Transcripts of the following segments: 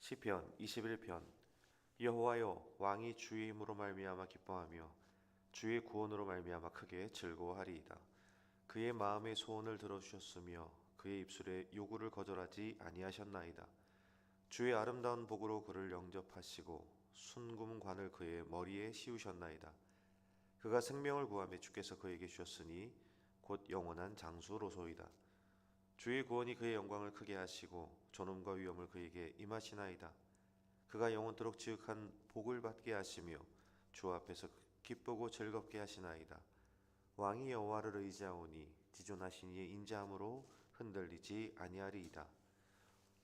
시편 21편 여호와여 왕이 주의 힘으로 말미암아 기뻐하며 주의 구원으로 말미암아 크게 즐거워하리이다. 그의 마음의 소원을 들어주셨으며 그의 입술의 요구를 거절하지 아니하셨나이다. 주의 아름다운 복으로 그를 영접하시고 순금관을 그의 머리에 씌우셨나이다. 그가 생명을 구하며 주께서 그에게 주셨으니 곧 영원한 장수로소이다. 주의 구원이 그의 영광을 크게 하시고 존엄과 위엄을 그에게 임하시나이다. 그가 영원토록 지극한 복을 받게 하시며 주 앞에서 기쁘고 즐겁게 하시나이다. 왕이 여호와를 의지하오니 지존하신 이의 인자함으로 흔들리지 아니하리이다.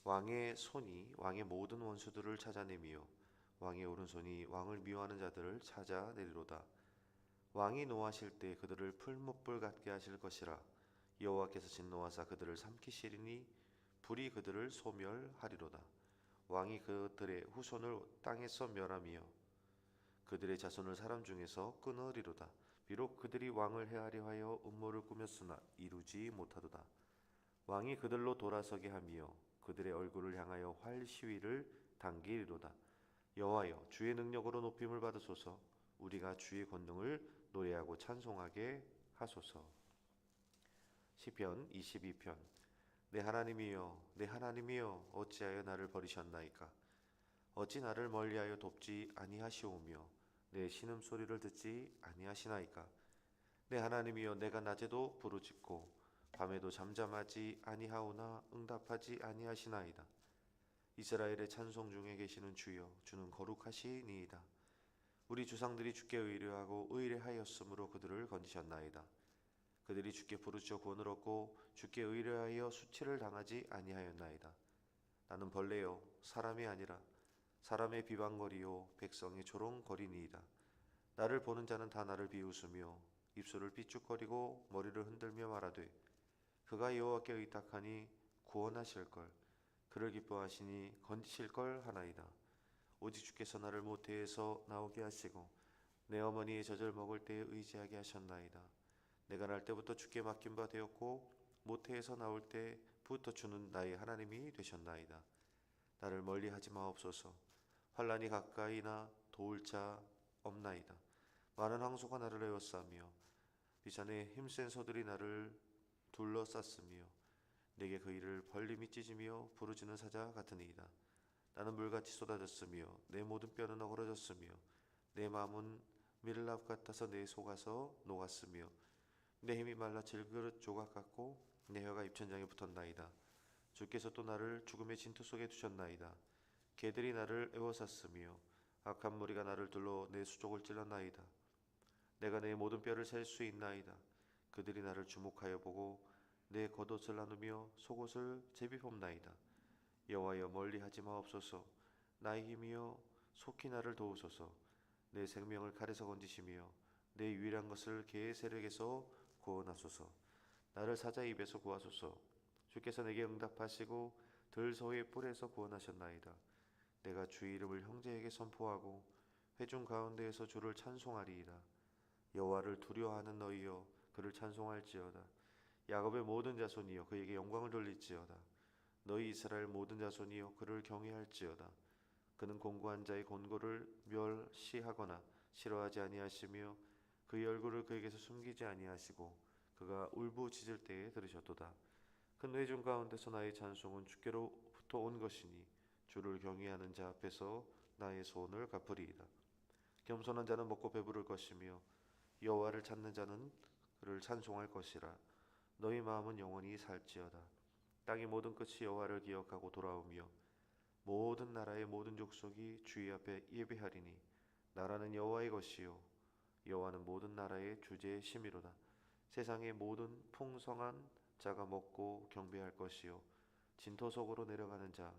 왕의 손이 왕의 모든 원수들을 찾아내며 왕의 오른손이 왕을 미워하는 자들을 찾아내리로다. 왕이 노하실 때 그들을 풀무불 같게 하실 것이라 여호와께서 진노하사 그들을 삼키시리니 불이 그들을 소멸하리로다. 왕이 그들의 후손을 땅에서 멸하며 그들의 자손을 사람 중에서 끊으리로다. 비록 그들이 왕을 해하려 하여 음모를 꾸몄으나 이루지 못하도다. 왕이 그들로 돌아서게 하며 그들의 얼굴을 향하여 활 시위를 당기리로다. 여호와여 주의 능력으로 높임을 받으소서 우리가 주의 권능을 노래하고 찬송하게 하소서. 시편 22편. 내 하나님이여 내 하나님이여 어찌하여 나를 버리셨나이까? 어찌 나를 멀리하여 돕지 아니하시오며 내 신음 소리를 듣지 아니하시나이까? 내 하나님이여 내가 낮에도 부르짖고 밤에도 잠잠하지 아니하오나 응답하지 아니하시나이다. 이스라엘의 찬송 중에 계시는 주여 주는 거룩하시니이다. 우리 주상들이 주께 의뢰하고 의뢰하였으므로 그들을 건지셨나이다 그들이 주께 부르짖어 구원을 얻고 주께 의뢰하여 수치를 당하지 아니하였나이다. 나는 벌레요 사람이 아니라 사람의 비방거리요 백성의 조롱거리니이다. 나를 보는 자는 다 나를 비웃으며 입술을 삐죽거리고 머리를 흔들며 말하되 그가 여호와께 의탁하니 구원하실 걸 그를 기뻐하시니 건지실 걸 하나이다. 오직 주께서 나를 모태에서 나오게 하시고 내 어머니의 젖을 먹을 때에 의지하게 하셨나이다. 내가 날 때부터 주께 맡긴 바 되었고 모태에서 나올 때부터 주는 나의 하나님이 되셨나이다. 나를 멀리 하지 마옵소서. 환란이 가까이나 도울 자 없나이다. 많은 황소가 나를 에워싸며 비산의 힘센 소들이 나를 둘러쌌으며 내게 그 일을 벌림이 찢으며 부르짖는 사자 같으니이다. 나는 물같이 쏟아졌으며 내 모든 뼈는 어그러졌으며 내 마음은 밀랍 같아서 내 속아서 녹았으며 내 힘이 말라 질그릇 조각 같고 내 혀가 입천장에 붙었나이다. 주께서 또 나를 죽음의 진토 속에 두셨나이다. 개들이 나를 에워쌌으며 악한 무리가 나를 둘러 내 수족을 찔렀나이다. 내가 내 모든 뼈를 셀 수 있나이다. 그들이 나를 주목하여 보고 내 겉옷을 나누며 속옷을 제비뽑나이다. 여호와여 멀리 하지 마옵소서. 나의 힘이여 속히 나를 도우소서. 내 생명을 칼에서 건지시며 내 유일한 것을 개의 세력에서 구원하소서. 나를 사자 입에서 구하소서. 주께서 내게 응답하시고 들소의 뿔에서 구원하셨나이다. 내가 주의 이름을 형제에게 선포하고 회중 가운데에서 주를 찬송하리이다. 여호와를 두려워하는 너희여 그를 찬송할지어다. 야곱의 모든 자손이여 그에게 영광을 돌릴지어다. 너희 이스라엘 모든 자손이여 그를 경외할지어다. 그는 공고한 자의 곤고를 멸시하거나 싫어하지 아니하시며 그의 얼굴을 그에게서 숨기지 아니하시고 그가 울부짖을 때에 들으셨도다. 큰 회중 가운데서 나의 찬송은 주께로부터 온 것이니 주를 경외하는 자 앞에서 나의 소원을 갚으리이다. 겸손한 자는 먹고 배부를 것이며 여호와를 찾는 자는 그를 찬송할 것이라. 너희 마음은 영원히 살지어다. 땅의 모든 끝이 여호와를 기억하고 돌아오며 모든 나라의 모든 족속이 주의 앞에 예배하리니 나라는 여호와의 것이요 여호와는 모든 나라의 주제의 심이로다. 세상의 모든 풍성한 자가 먹고 경배할 것이요 진토 속으로 내려가는 자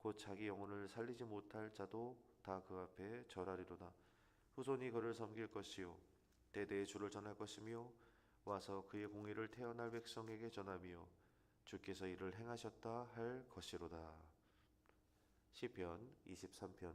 곧 자기 영혼을 살리지 못할 자도 다 그 앞에 절하리로다. 후손이 그를 섬길 것이요 대대의 주를 전할 것이며 와서 그의 공의를 태어날 백성에게 전하며 주께서 이를 행하셨다 할 것이로다. 시편 23편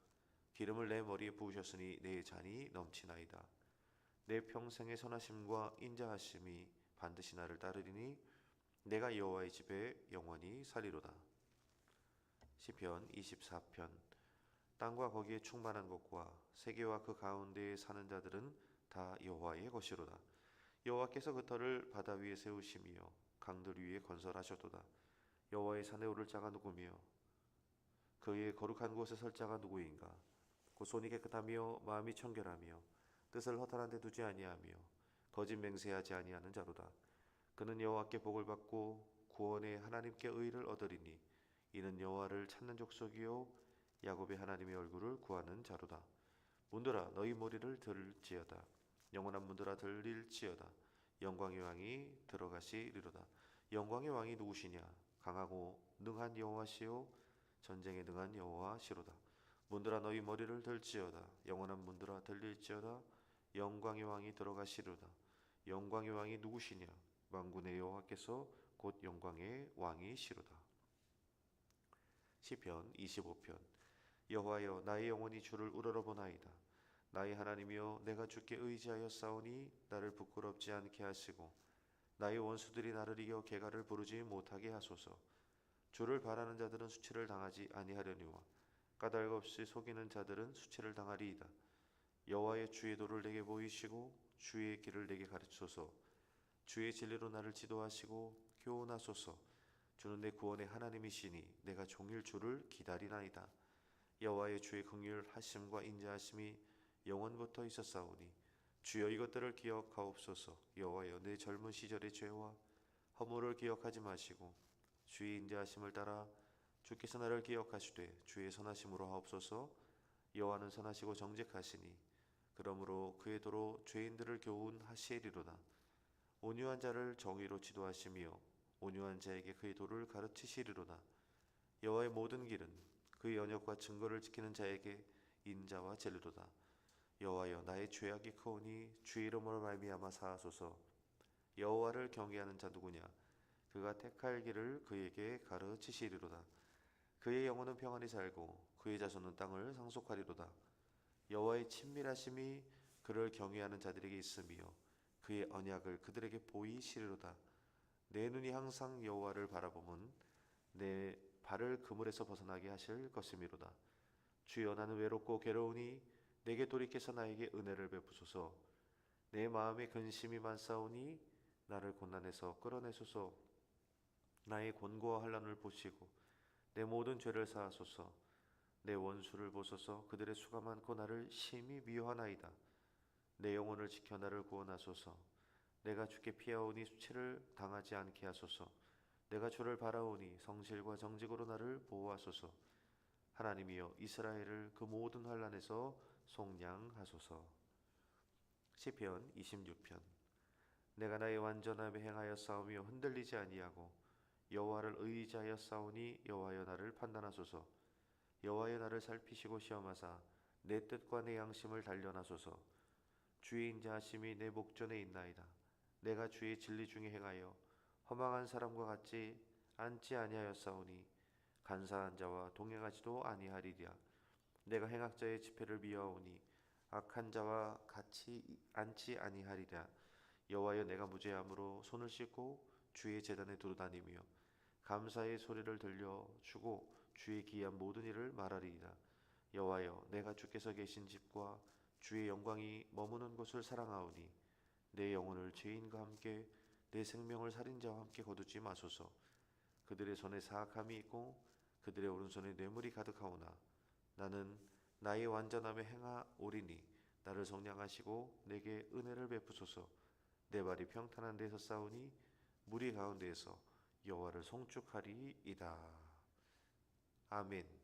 기름을 내 머리에 부으셨으니 내 잔이 넘치나이다. 내 평생의 선하심과 인자하심이 반드시 나를 따르리니 내가 여호와의 집에 영원히 살리로다. 시편 24편 땅과 거기에 충만한 것과 세계와 그 가운데에 사는 자들은 다 여호와의 것이로다. 여호와께서 그 터를 바다 위에 세우시며 강들 위에 건설하셨도다. 여호와의 산에 오를 자가 누구며 그의 거룩한 곳에 설 자가 누구인가? 곧 손이 깨끗하며 마음이 청결하며 뜻을 허탄한 데 두지 아니하며 거짓 맹세하지 아니하는 자로다. 그는 여호와께 복을 받고 구원의 하나님께 의를 얻으리니 이는 여호와를 찾는 족속이요 야곱의 하나님의 얼굴을 구하는 자로다. 문들아 너희 머리를 들을지어다. 영원한 문들아 들릴지어다. 영광의 왕이 들어가시리로다. 영광의 왕이 누구시냐? 강하고 능한 여호와시요 전쟁에 능한 여호와시로다. 문들아 너희 머리를 들지어다. 영원한 문들아 들릴지어다. 영광의 왕이 들어가시리로다. 영광의 왕이 누구시냐? 만군의 여호와께서 곧 영광의 왕이시로다. 시편 25편 여호와여 나의 영혼이 주를 우러러보나이다. 나의 하나님이여 내가 주께 의지하여 싸우니 나를 부끄럽지 않게 하시고 나의 원수들이 나를 이겨 개가를 부르지 못하게 하소서. 주를 바라는 자들은 수치를 당하지 아니하려니와 까닭 없이 속이는 자들은 수치를 당하리이다. 여호와의 주의 도를 내게 보이시고 주의 길을 내게 가르치소서. 주의 진리로 나를 지도하시고 교훈하소서. 주는 내 구원의 하나님이시니 내가 종일 주를 기다리나이다. 여호와의 주의 긍휼 하심과 인자하심이 영원부터 있었사오니 주여 이것들을 기억하옵소서. 여호와여 내 젊은 시절의 죄와 허물을 기억하지 마시고 주의 인자하심을 따라 주께서 나를 기억하시되 주의 선하심으로 하옵소서. 여호와는 선하시고 정직하시니 그러므로 그의 도로 죄인들을 교훈하시리로다. 온유한 자를 정의로 지도하시며 온유한 자에게 그의 도를 가르치시리로다. 여호와의 모든 길은 그의 언약과 증거를 지키는 자에게 인자와 진리로다. 여호와여 나의 죄악이 크오니 주의 이름으로 말미암아 사하소서. 여호와를 경외하는 자 누구냐? 그가 택할 길을 그에게 가르치시리로다. 그의 영혼은 평안히 살고 그의 자손은 땅을 상속하리로다. 여호와의 친밀하심이 그를 경외하는 자들에게 있으며 그의 언약을 그들에게 보이시리로다. 내 눈이 항상 여호와를 바라보면 내 발을 그물에서 벗어나게 하실 것이미로다. 주여 나는 외롭고 괴로우니 내게 돌이켜서 나에게 은혜를 베푸소서. 내 마음에 근심이 많사오니 나를 곤란해서 끌어내소서. 나의 곤고와 환란을 보시고 내 모든 죄를 사하소서. 내 원수를 보소서. 그들의 수가 많고 나를 심히 미워하나이다. 내 영혼을 지켜 나를 구원하소서. 내가 주께 피하오니 수치를 당하지 않게 하소서. 내가 주를 바라오니 성실과 정직으로 나를 보호하소서. 하나님이여 이스라엘을 그 모든 환란에서 속량하소서. 시편 26편 내가 나의 완전함에 행하여 싸우며 흔들리지 아니하고 여호와를 의지하여 싸우니 여호와여 나를 판단하소서. 여호와여 나를 살피시고 시험하사 내 뜻과 내 양심을 단련하소서. 주의 인자하심이 내 목전에 있나이다. 내가 주의 진리 중에 행하여 허망한 사람과 같이 앉지 아니하였사오니 간사한 자와 동행하지도 아니하리랴. 내가 행악자의 집회를 미워하오니 악한 자와 같이 앉지 아니하리라. 여호와여 내가 무죄함으로 손을 씻고 주의 제단에 두루 다니며 감사의 소리를 들려 주고 주의 기한 모든 일을 말하리이다. 여호와여 내가 주께서 계신 집과 주의 영광이 머무는 곳을 사랑하오니 내 영혼을 죄인과 함께 내 생명을 살인자와 함께 거두지 마소서. 그들의 손에 사악함이 있고 그들의 오른손에 뇌물이 가득하오나 나는 나의 완전함에 행하오리니 나를 성량하시고 내게 은혜를 베푸소서. 내 발이 평탄한 데서 싸우니 무리 가운데에서 여호와를 송축하리이다. 아멘.